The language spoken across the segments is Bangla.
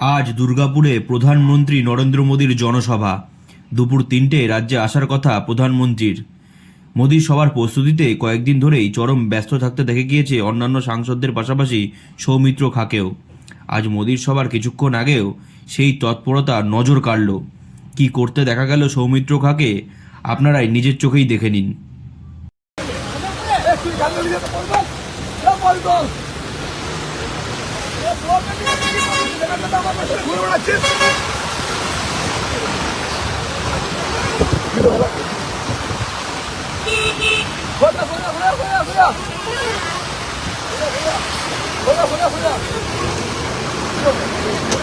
আজ দুর্গাপুরে প্রধানমন্ত্রী নরেন্দ্র মোদীর জনসভা। দুপুর তিনটে রাজ্যে আসার কথা প্রধানমন্ত্রীর। মোদীর সভার প্রস্তুতিতে কয়েকদিন ধরেই চরম ব্যস্ত থাকতে দেখে গিয়েছে অন্যান্য সাংসদদের পাশাপাশি সৌমিত্র খাকেও। আজ মোদীর সভার কিছুক্ষণ আগেও সেই তৎপরতা নজর কাড়ল। কি করতে দেখা গেল সৌমিত্র খাকে, আপনারাই নিজের চোখেই দেখে নিন। ঘুরে বেড়াচ্ছিস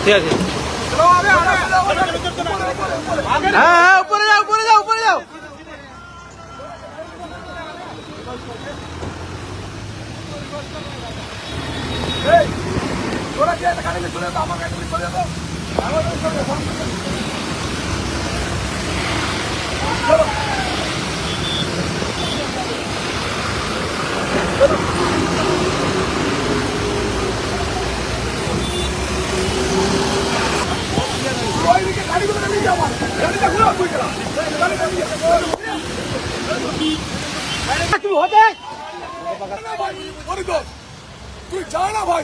ঠিক আছে হ্যাঁ উপরে যাও উপরে যাও উপরে যাও Hey! তোরা কি একটা গাড়ি নিয়ে চলে যেত আমার গাড়ি নিয়ে চলে। যেত গাড়িগুলো নিয়ে যাব গাড়িটা ঘুরে তুই গেলাম গাড়িটা নিয়ে তুমি হতে? তুই যা না ভাই।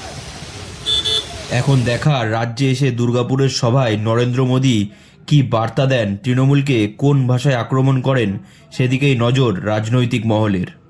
এখন দেখা রাজ্যে এসে দুর্গাপুরের সভায় নরেন্দ্র মোদী কি বার্তা দেন তৃণমূলকে কোন ভাষায় আক্রমণ করেন সেদিকেই নজর রাজনৈতিক মহলের।